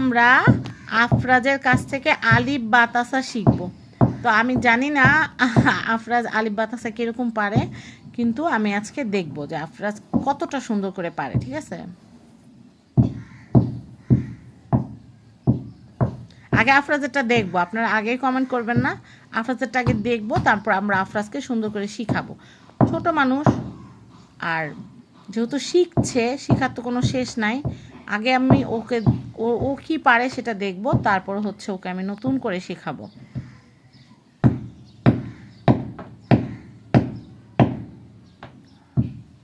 আমরা আফরাজের কাছ থেকে আলিফ বাতাসা শিখব। তো আমি জানি না আফরাজ আলিফ বাতাসা কীরকম পারে, কিন্তু আমি আজকে দেখব যে আফরাজ কতটা সুন্দর করে পারে, ঠিক আছে? আগে আফরাজেরটা দেখব, আপনারা আগেই কমেন্ট করবেন না। আফরাজেরটা আগে দেখব, তারপর আমরা আফরাজকে সুন্দর করে শিখাবো। ছোট মানুষ, আর যেহেতু শিখছে, শেখার তো কোনো শেষ নাই। আগে আমি ওকে ও ও কি পারে সেটা দেখব, তারপর হচ্ছে ওকে আমি নতুন করে শেখাবো।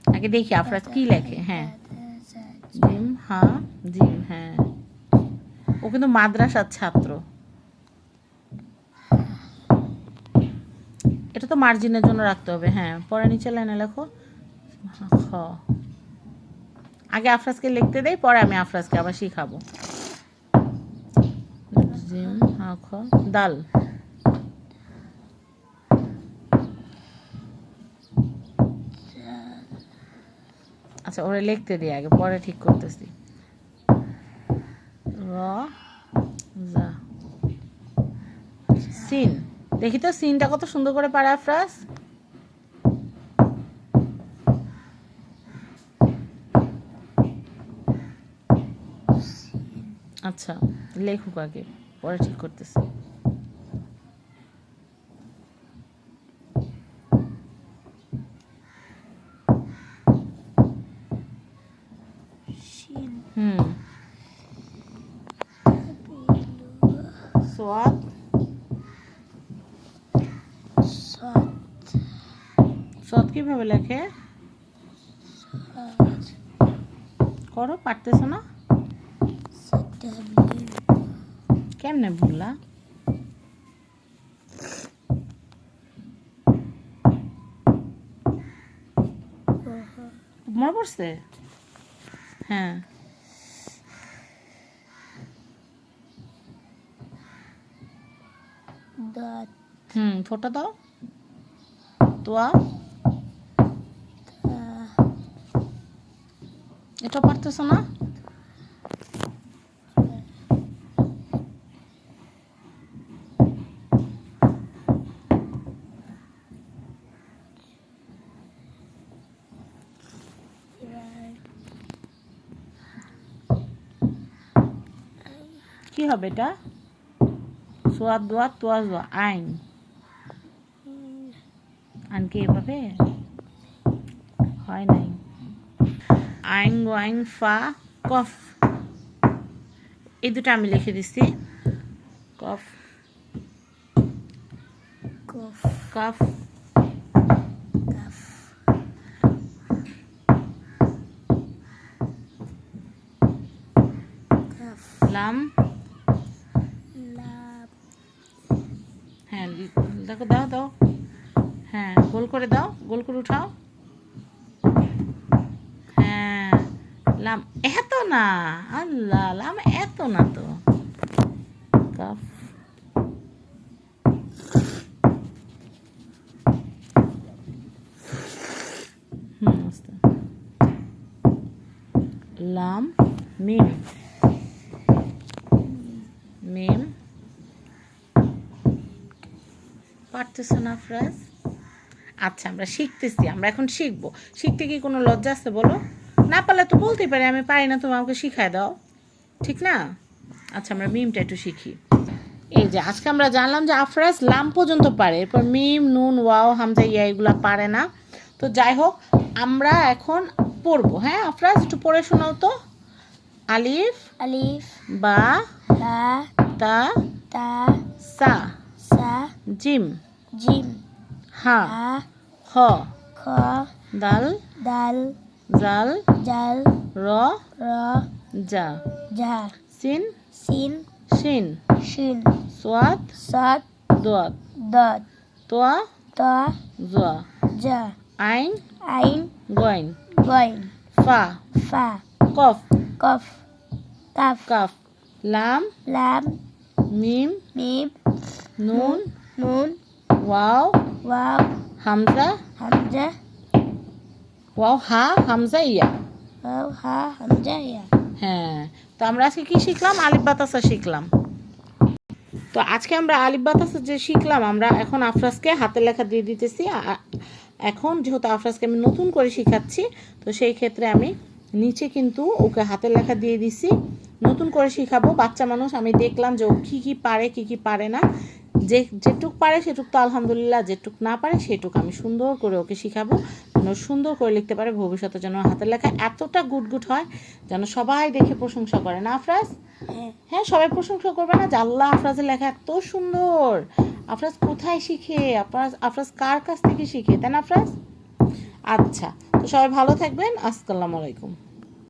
আগে দেখি আফরাজ কি লেখে হ্যাঁ। জিম হ্যাঁ জিম হ্যাঁ। ও কিন্তু মাদ্রাসার ছাত্র। এটা তো মার্জিনের জন্য রাখতে হবে হ্যাঁ। পরে নিচে লাইনে লেখো। খ। আগে আফরাজকে লিখতে দেয় পরে আমি আফরাজকে আবার শিখাবো। জিম দাল। আচ্ছা ওরা লিখতে দিই আগে, পরে ঠিক করতেছি। র সিন। দেখি তো সিনটা কত সুন্দর করে পারে আফরাজ। আচ্ছা লেখুক আগে পরে ঠিক করতেছি। হুম। সোয়াদ। সাত কীভাবে লেখে? করো পারতেছো না? কেমনে ভুললা? মনে পড়ছে? হ্যাঁ। হুম ফোটা দাও। তোয়া। এটা পারতেছো না? কি হবে এটা? সোয়াদ দোয়া তোয়া জোয়া আইন। আইন কি এভাবে? হয় নাই। আইন ওয়াইন ফা কফ। এই দুটো আমি লিখে দিছি কফ। কফ। কফ। লাম হ্যাঁ দেখো, দাও দাও। হ্যাঁ গোল করে দাও, গোল করে উঠাও। হ্যাঁ লাম এত না, আল্লাহ, লাম এত না তো। কাফ। লাম মিম পারতেছো না ফ্রাজ? আচ্ছা আমরা শিখতেছি আমরা এখন শিখব। শিখতে কি কোনো লজ্জা আছে বলো? না পারলে তো বলতেই পারি আমি পারি না তুমি আমাকে শিখায় দাও। ঠিক না? আচ্ছা আমরা মিমটা একটু শিখি। এই যে আজকে আমরা জানলাম যে আফরাজ লাম পর্যন্ত পারে এরপর মিম নুন ওয়াও হামজা ইয়া এগুলা পারে না। তো যাই হোক আমরা এখন পড়ব। হ্যাঁ আফরাজ একটু পড়ে শোনাও তো। আলিফ আলিফ বা লা তা তা সা সা জিম। জিম হা হা খ খ দাল দাল জাল জাল র র জা জা সিন সিন শিন শিন সোয়াদ সাত দোয়াত দত তোয়া তা জোয়া জা আইন আইন গইন গইন ফা ফা কফ কফ কাফ কাফ লাম লাম মিম মিম নুন নুন ওয়াও ওয়াও হামজা হামজা ওয়াও হা হামজা ইয়া ওয়াও হা হামজা ইয়া হ্যাঁ তো আমরা আজকে কি শিখলাম? আলিফ বাতাসা শিখলাম। তো আজকে আমরা আলিফ বাতাসা যে শিখলাম আমরা এখন আফরাজকে হাতের লেখা দিয়ে দিতেছি। এখন যেহেতু আফরাজকে আমি নতুন করে শিখাচ্ছি তো সেই ক্ষেত্রে আমি নিচে কিন্তু ওকে হাতের লেখা দিয়ে দিছি। নতুন করে শিখাবো। বাচ্চা মানুষ আমি দেখলাম যে ও কী কী পারে কী কী পারে না। যে যেটুক পারে সেটুক তো আলহামদুলিল্লাহ যেটুক না পারে সেটুক আমি সুন্দর করে ওকে শিখাবো যেন সুন্দর করে লিখতে পারে ভবিষ্যতে যেন হাতের লেখা এতটা গুড গুড হয় যেন সবাই দেখে প্রশংসা করে। না আফরাজ? হ্যাঁ। হ্যাঁ সবাই প্রশংসা করবে না? জাল্লা আফরাজের লেখা এত সুন্দর। আফরাজ কোথায় শিখে? আফরাজ আফরাজ কার কাছ থেকে শিখে? তাই না আফরাজ? আচ্ছা তো সবাই ভালো থাকবেন। আসসালামু আলাইকুম।